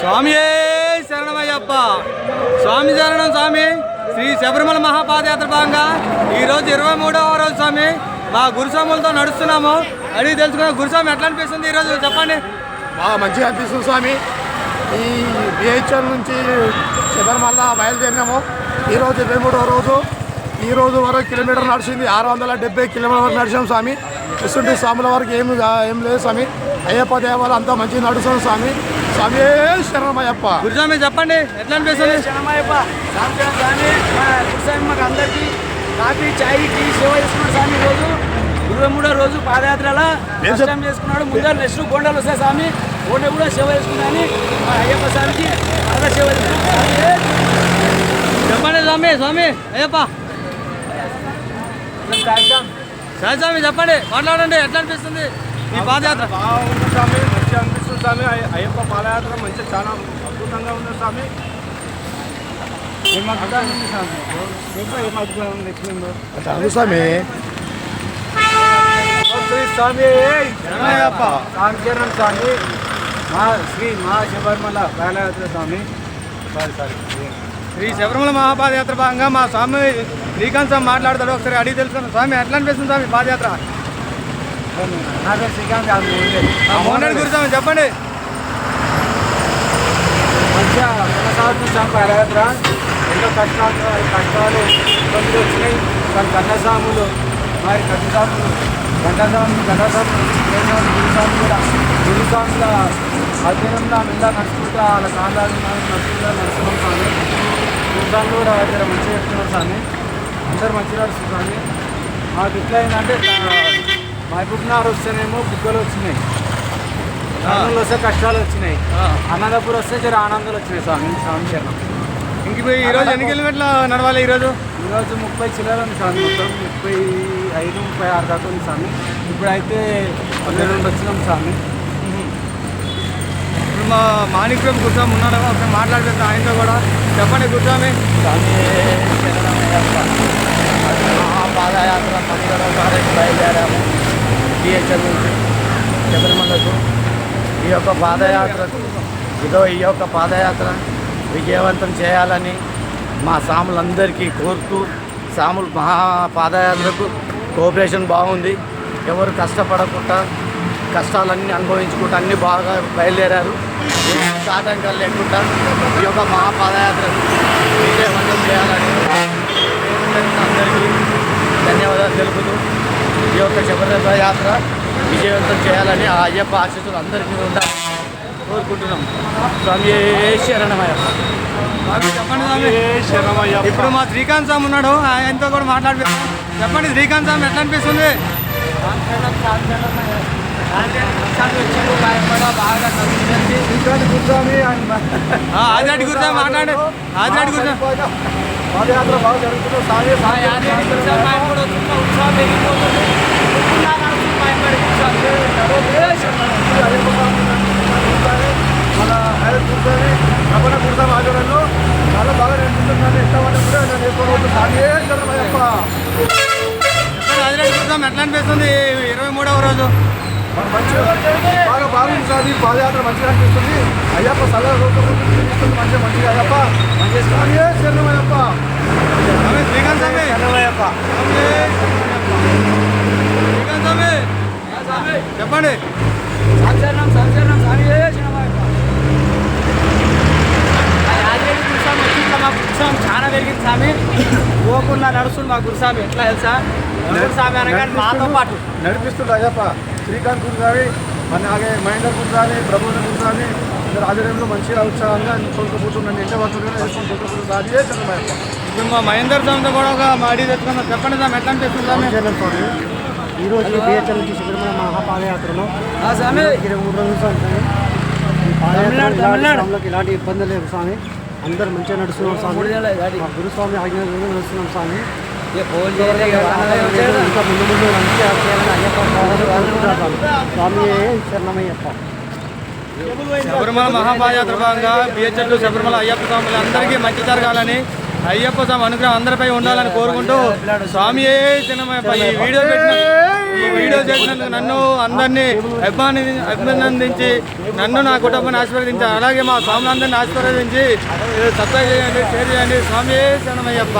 స్వామి శరణమయ్యప్ప. స్వామి శరణం స్వామి. శ్రీ శబరిమల మహాపాదయాత్ర భాగంగా ఈరోజు ఇరవై మూడవ రోజు స్వామి. మా గురుస్వాములతో నడుస్తున్నాము. అడిగి తెలుసుకున్న. గురుస్వామి ఎట్లా అనిపిస్తుంది ఈరోజు చెప్పండి. బాగా మంచిగా అనిపిస్తుంది స్వామి. ఈ బిహెచ్ఎల్ నుంచి శబరిమల బయలుదేరినాము. ఈరోజు ఇరవై మూడవ రోజు. ఈ రోజు వరకు కిలోమీటర్ నడిచింది. ఆరు వందల డెబ్బై కిలోమీటర్ వరకు నడిచాం స్వామి. ఇస్తుంటే స్వాముల వరకు ఏం ఏం లేదు స్వామి. అయ్యప్ప దేవాలయం అంతా మంచిగా నడుస్తాం స్వామి. స్వామి శరణమయ్యప్ప. గురుస్వామి చెప్పండి ఎట్లా అనిపిస్తుంది? శరణమయ్యప్ప స్వామి మా గురుస్వామి మాకు అందరికీ కాఫీ చాయ్ టీ సేవ చేసుకున్నాడు స్వామి రోజు. ఇరవై మూడో రోజు పాదయాత్రలో దర్శనం చేసుకున్నాడు. ముందర నెక్స్ట్ గోండాలు వస్తాయి స్వామి. గోండ కూడా సేవ చేసుకున్నాను మా అయ్యప్ప స్వామికి పాద సేవ చెప్పండి స్వామి స్వామి అయ్యప్ప. సరే స్వామి చెప్పండి మాట్లాడండి ఎట్లా అనిపిస్తుంది? ఈ పాదయాత్ర బాగుంది స్వామి. మంచిగా అనిపిస్తుంది స్వామి. అయ్య- అయ్యప్ప పాదయాత్ర మంచిగా చాలా అద్భుతంగా ఉంది స్వామి. చదువు స్వామి. శ్రీ స్వామి. శరణమయ్యప్ప. సాంకరణం స్వామి. మా శ్రీ మా శబరిమల పాదయాత్ర స్వామి. Sorry sorry. శ్రీ శబరిమల మహాపాదయాత్ర భాగంగా మా స్వామి శ్రీకాంత్ స్వామి మాట్లాడతాడు. ఒకసారి అడిగి తెలుసుకున్నాం స్వామి ఎట్లా అనిపిస్తుంది స్వామి పాదయాత్ర? నా పేరు శ్రీకాంత్ మోహన్ ఆ గురుస్వామి చెప్పండి. మంచిగా కొనసాగుతుంది స్వామి ఎన్నో కష్టాలు కష్టాలు ఇబ్బందులు వచ్చినాయి కానీ కన్నస్వాములు మరి కన్నస్వాములు గంటస్వాములు గంటస్వాములు గురుస్వామి కూడా గురుస్వాముల అధ్యయనంలో మెల్ల నడుచుకుంటూ వాళ్ళ కాలాలు నడుచుకుంటూ నడుస్తున్నాం స్వామి గురుస్వామి కూడా దగ్గర మంచిగా చెప్తున్నాం స్వామి అందరు మంచిగా నడుస్తుంది స్వామి. మాకు ఇట్లా ఏంటంటే మా పుట్టినారు వస్తేనేమో బుగ్గలు వచ్చినాయి ఆనందాలు వస్తే కష్టాలు వచ్చినాయి. అన్నదప్పుడు వస్తే జర ఆనందాలు వచ్చినాయి స్వామి స్వామి చరణం. ఇంక ఇప్పుడు ఈ రోజు ఎన్ని కిలోమీటర్లు నడవాలి ఈరోజు ఈరోజు ముప్పై చిల్లర ఉంది స్వామి మొత్తం ముప్పై ఐదు ముప్పై ఆరు దాకా ఉంది స్వామి. ఇప్పుడైతే పన్నెండు వచ్చినాం స్వామి. ఇప్పుడు మా మాణిక్యం గురుస్వామి ఉన్నాడు? ఒకసారి మాట్లాడుతున్నా ఆయనతో కూడా చెప్పండి గురుస్వామి స్వామి పాదయాత్ర బయలుదేరాము. డిహెచ్ఎల్ నుంచి శబరిమలకు ఈ యొక్క పాదయాత్రకు ఇదో ఈ యొక్క పాదయాత్ర విజయవంతం చేయాలని మా సాములందరికీ కోరుతూ సాములు మహా పాదయాత్రకు కోఆపరేషన్ బాగుంది. ఎవరు కష్టపడకుండా కష్టాలన్నీ అనుభవించుకుంటూ అన్నీ బాగా బయలుదేరారు. ఆటంకాలు లేకుండా ఈ యొక్క మహాపాదయాత్ర విజయవంతం చేయాలని అందరికీ ధన్యవాదాలు తెలుపుతూ ఈ యొక్క శబరిమల యాత్ర విజయవంతం చేయాలని ఆ అయ్యప్ప ఆశీస్సులు అందరికీ ఉండాలని కోరుకుంటున్నాం. స్వామి శరణమయ్యప్ప. చెప్పండి ఇప్పుడు మా శ్రీకాంత్ స్వామి ఉన్నాడు ఆయనతో కూడా మాట్లాడిపోయాం చెప్పండి శ్రీకాంత్ స్వామి ఎట్లా అనిపిస్తుంది? ఆ, ఆదిరెడ్డి గురుస్వామి మాట్లాడండి. ఆదిరెడ్డి గురుస్వామి పాదయాత్ర బాగా జరుగుతుంది స్వామి మన హైదరాబాద్ కూర్చొని రమణ కూర్చొని ఆచరణలో చాలా బాగా నడుస్తుందని ఇష్టపడి కూడా నేను చేసుకోవచ్చు స్వామి శరణమయ్యప్ప చెప్పండి ఆదిరెడ్డి గురుస్వామి ఎట్లా అనిపిస్తుంది ఇరవై మూడవ రోజు మంచిగా బాగా బాగుంది స్వామి పాదయాత్ర మంచిగా అనిపిస్తుంది అయ్యప్ప సలహా మంచిగా మంచిగా అయ్యప్ప మంచిగా స్వామి శరణమయ్యప్ప శ్రీకాంత్ స్వామి శరణమయ్యప్ప శ్రీకాంత్ స్వామి చెప్పండి సంచలనం సార్ స్వామి శరణమయ్యప్ప ఆల్రెడీ గురుస్వామి వచ్చి ఇట్లా మా గురుస్వామి చాలా పెరిగింది స్వామి పోకుండా నడుస్తుంది మా గురుస్వామి. ఎట్లా తెలుసా? గురుస్వామి అనగానే మాతో పాటు. నడిపిస్తుంది అయ్యప్ప. శ్రీకాంత్ గురుగారి మన అలాగే మహేందర్ గురుగారి ప్రబోధ గురుగారి ఇద్దరు ఆధ్వర్యంలో మంచిగా ఉత్సాహంగా కొనుక్కపోతున్నాను ఎంత వర్షంగా కొనుక్కపోతుంది అదే ఇప్పుడు మా మహేందర్ స్వామితో కూడా ఒక మాడి తెచ్చుకున్నాం చెప్పండి స్వామి ఎట్లా అనిపిస్తుంది స్వామి? ఈరోజు బిహెచ్ఎల్ నుంచి శబరిమల మహాపాదయాత్రలో ఆ స్వామి. ఇరవై మూడు రోజులు స్వామి. ఈ పాదయాత్ర ఇలాంటి స్వాములకు ఇలాంటి ఇబ్బంది లేదు స్వామి. అందరూ మంచిగా నడుస్తున్నాం స్వామి. మా గురుస్వామి ఆజ్ఞ నడుస్తున్నాం స్వామి. ఇంకా ముందు ముందు మంచిగా చేయాలని అయ్యప్ప స్వామి. స్వామి శరణమయ్యప్ప. శబరిమల మహాపాదయాత్ర భాగంగా బిహెచ్ఎల్ శబరిమల అయ్యప్ప స్వాములు అందరికీ మంచి జరగాలని అయ్యప్ప స్వామి అనుగ్రహం అందరిపై ఉండాలని కోరుకుంటూ స్వామి ఈ వీడియో పెట్టిన ఈ వీడియో చేసినందుకు నన్ను అందరినీ అభిమాని అభినందించి నన్ను నా కుటుంబాన్ని ఆశీర్వదించాను అలాగే మా స్వాములందరినీ ఆశీర్వదించి సబ్స్క్రైబ్ చేయండి షేర్ చేయండి. స్వామి శరణమయ్యప్ప